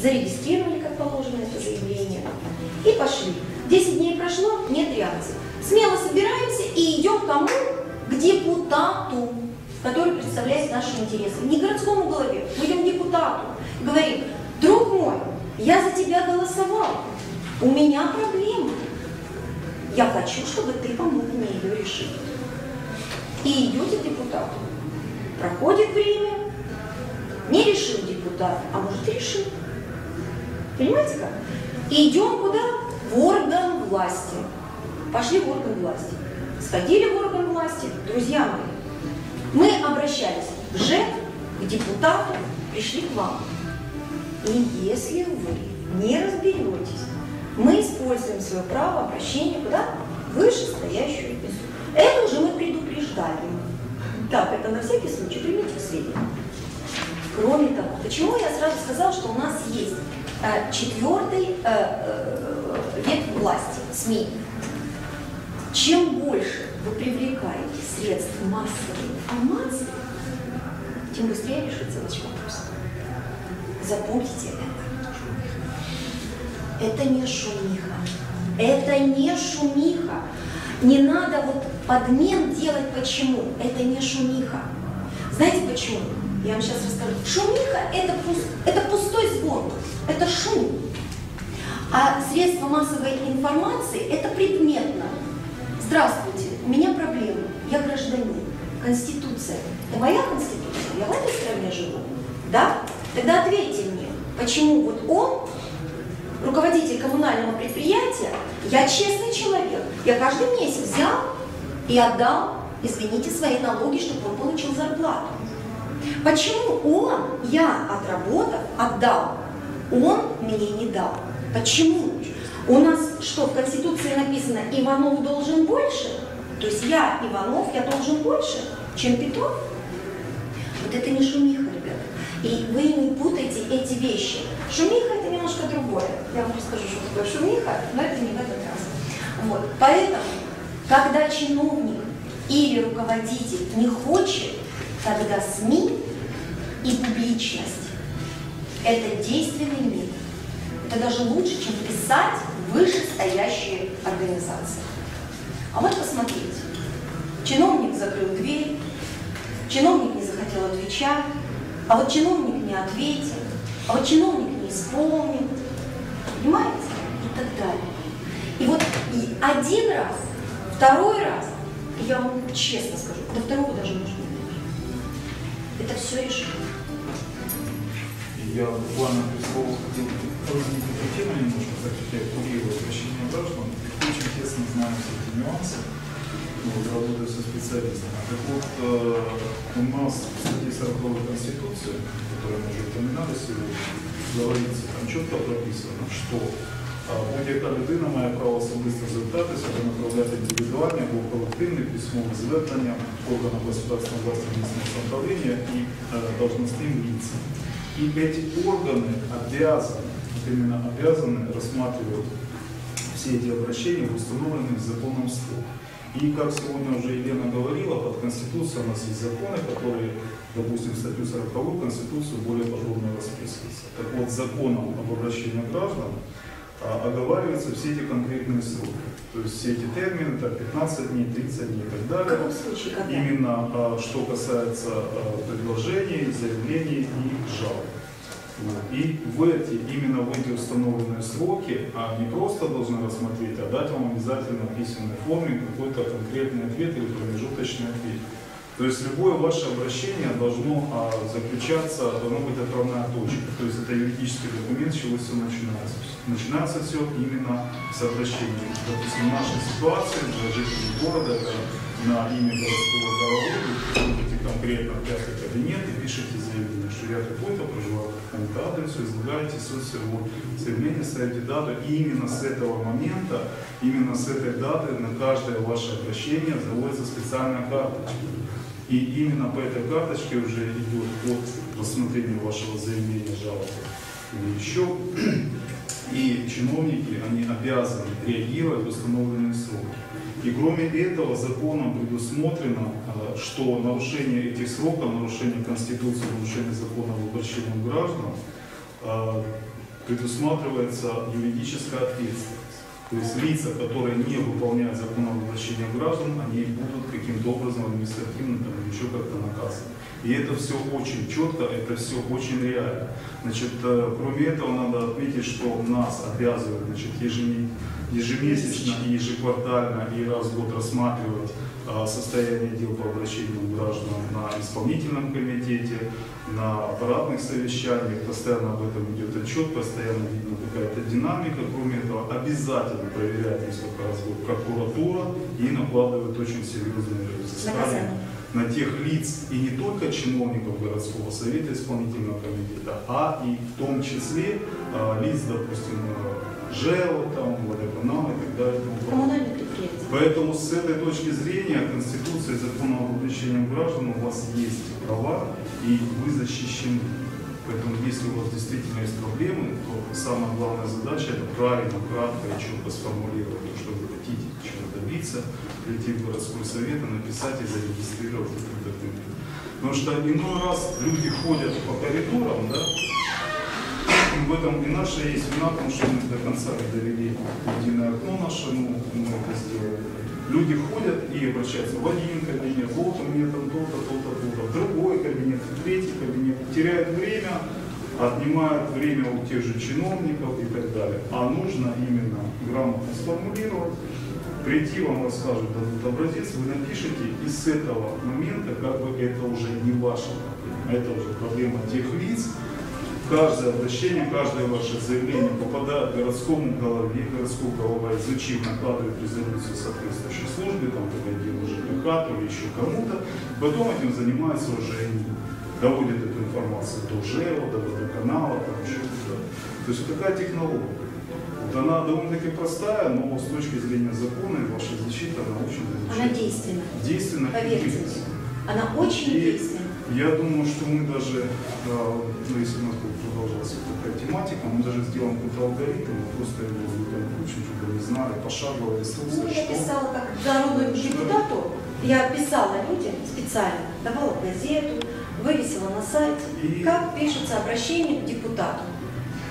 зарегистрировали, как положено, это заявление, и пошли. 10 дней прошло, нет реакции. Смело собираемся и идем к кому? К депутату, который представляет наши интересы. Не городскому голове, мы идем к депутату. Говорим, друг мой, я за тебя голосовал, у меня проблема. Я хочу, чтобы ты помог мне ее решить. И идете к депутату. Проходит время, не решил депутат, а может решил. Понимаете как? Идем куда? В орган власти. Пошли в орган власти. Сходили в орган власти, друзья мои. Мы обращались в ЖЭК, к депутату, пришли к вам. И если вы не разберетесь, мы используем свое право обращения куда? Вышестоящую институцию. Это уже мы предупреждали. Так, это на всякий случай, примите к сведению. Кроме того, почему я сразу сказала, что у нас есть четвертый э, э, век власти, СМИ. Чем больше вы привлекаете средств массовой информации, тем быстрее решится ваш вопрос. Запомните это. Это не шумиха. Это не шумиха. Не надо вот подмен делать почему. Это не шумиха. Знаете почему? Я вам сейчас расскажу. Шумиха это, пуст, это пустой звон, это шум. А средства массовой информации это предметно. Здравствуйте, у меня проблема, я гражданин. Конституция. Это моя конституция, я в этой стране живу. Да? Тогда ответьте мне, почему вот он, руководитель коммунального предприятия, я честный человек, я каждый месяц взял и отдал, извините, свои налоги, чтобы он получил зарплату. Почему он, я отработав, отдал, он мне не дал? Почему? У нас что, в Конституции написано, Иванов должен больше? То есть я, Иванов, я должен больше, чем Петров? Вот это не шумиха, ребята. И вы не путайте эти вещи. Шумиха это немножко другое. Я вам расскажу, что такое шумиха, но это не в этот раз. Вот. Поэтому, когда чиновник или руководитель не хочет, тогда СМИ и публичность – это действенный метод. Это даже лучше, чем писать вышестоящие организации. А вот посмотрите. Чиновник закрыл дверь, чиновник не захотел отвечать, а вот чиновник не ответил, а вот чиновник не исполнил. Понимаете? И так далее. И вот и один раз, второй раз, я вам честно скажу, до второго даже дойти. Это все решено. Я буквально прислал, хотел разделить эту тему немножко, так как я курирую обращение граждан, очень тесно знаю все эти нюансы, вот, работаю со специалистами. Так вот, э, у нас в статье 40 Конституции, которую мы уже упоминали сегодня, говорится, там четко прописано, что будь-яка людина має право особисто звертатися або направляти індивідуальні або колективне письмове звернення органам государственной власти местного самоуправления и э, должностным лицам. И эти органы обязаны, вот именно обязаны рассматривать все эти обращения в установленных законом срок. И, как сегодня уже Елена говорила, под Конституцией у нас есть законы, которые, допустим, в статью 40 Конституцию более подробно расписываются. Так вот, законом об обращении граждан а, оговариваются все эти конкретные сроки. То есть все эти термины, так, 15 дней, 30 дней и так В далее. каком случае, когда? Именно а, что касается а, предложений, заявлений и жалоб. И в эти, именно в эти установленные сроки, а не просто должны рассмотреть, а дать вам обязательно в письменной форме какой-то конкретный ответ или промежуточный ответ. То есть любое ваше обращение должно а, заключаться, должно быть отправная точка. То есть это юридический документ, с чего все начинается. Начинается все именно с обращения. Допустим, в нашей ситуации для жителей города это на имя городского головы, вы приходите конкретно пятый кабинет и пишете заявление, что я такой-то проживаю по такому-то адресу, излагаете суть своего заявления, ставите дату, и именно с этого момента, именно с этой даты на каждое ваше обращение заводится специальная карточка. И именно по этой карточке уже идет от рассмотрения вашего заявления, жалобы или еще. И чиновники, они обязаны реагировать в установленные сроки. И кроме этого, законом предусмотрено, э, что нарушение этих сроков, нарушение Конституции, нарушение закона об обращении граждан э, предусматривается юридическая ответственность. То есть лица, которые не выполняют закон об обращении граждан, они будут каким-то образом административно там, еще как-то наказаны. И это все очень четко, это все очень реально. Значит, э, кроме этого, надо отметить, что нас обязывают значит, ежемесячно и ежеквартально и раз в год рассматривать а, состояние дел по обращению граждан на исполнительном комитете, на аппаратных совещаниях, постоянно об этом идет отчет, постоянно видно какая-то динамика. Кроме этого, обязательно проверяет несколько раз в прокуратура и накладывает очень серьезные взыскания на тех лиц, и не только чиновников городского совета исполнительного комитета, а и в том числе а, лиц, допустим, ЖЭО, там, водоканал и так далее. Коммунальные предприятия. Поэтому с этой точки зрения Конституции и закона об обращении граждан у вас есть права и вы защищены. Поэтому если у вас действительно есть проблемы, то самая главная задача это правильно, кратко и четко сформулировать то, что вы хотите чего добиться, прийти в городской совет и написать и зарегистрировать этот документ. Потому что иной раз люди ходят по коридорам, да, в этом и наша есть вина, потому что мы до конца не довели единое окно наше, ну, мы это сделали. Люди ходят и обращаются в один кабинет, вот у меня там то-то, то-то, то-то, в другой кабинет, в третий кабинет, теряют время, отнимают время у тех же чиновников и так далее. А нужно именно грамотно сформулировать, прийти вам расскажут, дадут образец, вы напишите, и с этого момента как бы это уже не проблема, это уже проблема тех лиц, каждое обращение, каждое ваше заявление попадает к городскому голове, городского голова изучив, накладывает резолюцию соответствующей службе, там, погодил ЖКХ или еще кому-то, потом этим занимается уже доводит эту информацию до ЖЭО, до водоканала, там еще куда То есть вот такая технология. Вот она довольно-таки простая, но с точки зрения закона и вашей защиты она очень Она действенна. Действенна. Поверьте. Она очень и действенна. Я думаю, что мы даже, ну, если у нас будет продолжаться такая тематика, мы даже сделаем какой-то алгоритм, мы просто его любом случае, чтобы не знали, пошаговая инструкция. Ну, я писала как народному депутату, я писала людям специально, давала газету, вывесила на сайте, и... как пишется обращение к депутату.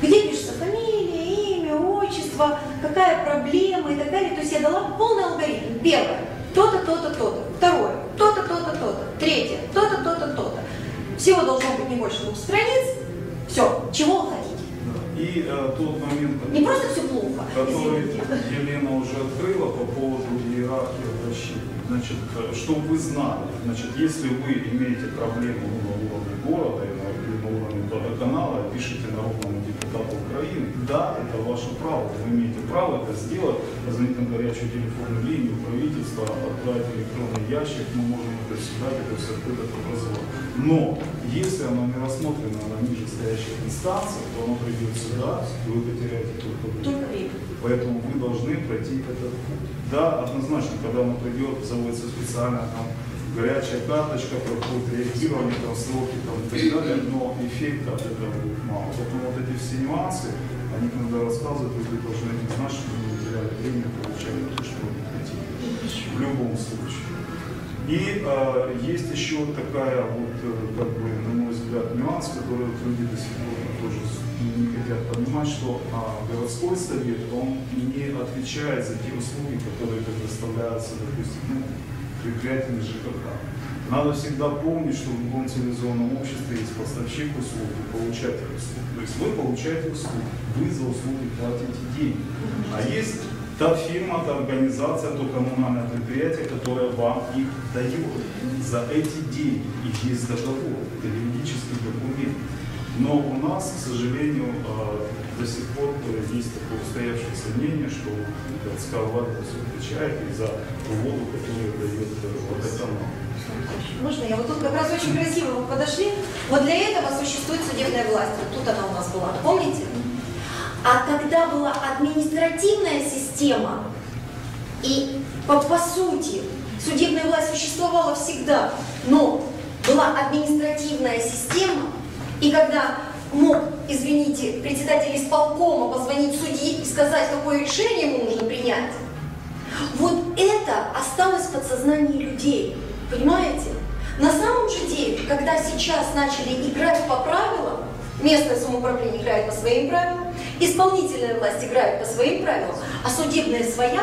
Где пишется фамилия, имя, отчество, какая проблема и так далее. То есть я дала полный алгоритм. Первое, то-то, то-то, то-то. Второе, то-то, то-то, то-то. Третье, то-то, то-то, то-то. Всего должно быть не больше двух страниц. Все, чего вы хотите. И э, тот момент, не просто все плохо, который Елена уже открыла по поводу иерархии обращений. Значит, э, чтобы вы знали, значит, если вы имеете проблему на уровне города или на уровне водоканала, пишите народному депутату Украины, да, это ваше право, вы имеете право это сделать, позвонить на горячую телефонную линию правительства, отправить электронный ящик, мы можем это сюда, это все открыто образовать. Но если оно не рассмотрено на ниже стоящих инстанциях, то оно придет сюда, и вы потеряете только время. Поэтому вы должны пройти этот путь. Да, однозначно, когда оно придет, заводится специально там горячая карточка, проходит реагирование, там, сроки там, и так далее, но эффекта от этого будет мало. Поэтому вот эти все нюансы, они когда рассказывают, вы должны знать, что не теряли время, получали то, что вы хотите. В любом случае. И э, есть еще такая вот, э, как бы, на мой взгляд, нюанс, который люди до сих пор тоже не хотят понимать, что а, городской совет, он не отвечает за те услуги, которые предоставляются, допустим, ну, предприятиями ЖКХ. Надо всегда помнить, что в любом цивилизованном обществе есть поставщик услуг и получатель услуг. То есть вы получаете услуги, вы за услуги платите деньги. А есть та фирма, та организация, то коммунальное предприятие, которое вам их дает. За эти деньги и есть договор, это юридический документ. Но у нас, к сожалению, а, до сих пор есть такое устоявшееся мнение, что городская власть отвечает и за воду, которую дает водоканал. Можно я? Вот тут как раз очень красиво вы подошли. Вот для этого существует судебная власть. Вот тут она у нас была. Помните? А когда была административная система, и по, по сути судебная власть существовала всегда, но была административная система, и когда мог, извините, председатель исполкома позвонить судье и сказать, какое решение ему нужно принять, вот это осталось в подсознании людей. Понимаете? На самом же деле, когда сейчас начали играть по правилам, Местное самоуправление играет по своим правилам, исполнительная власть играет по своим правилам, а судебная своя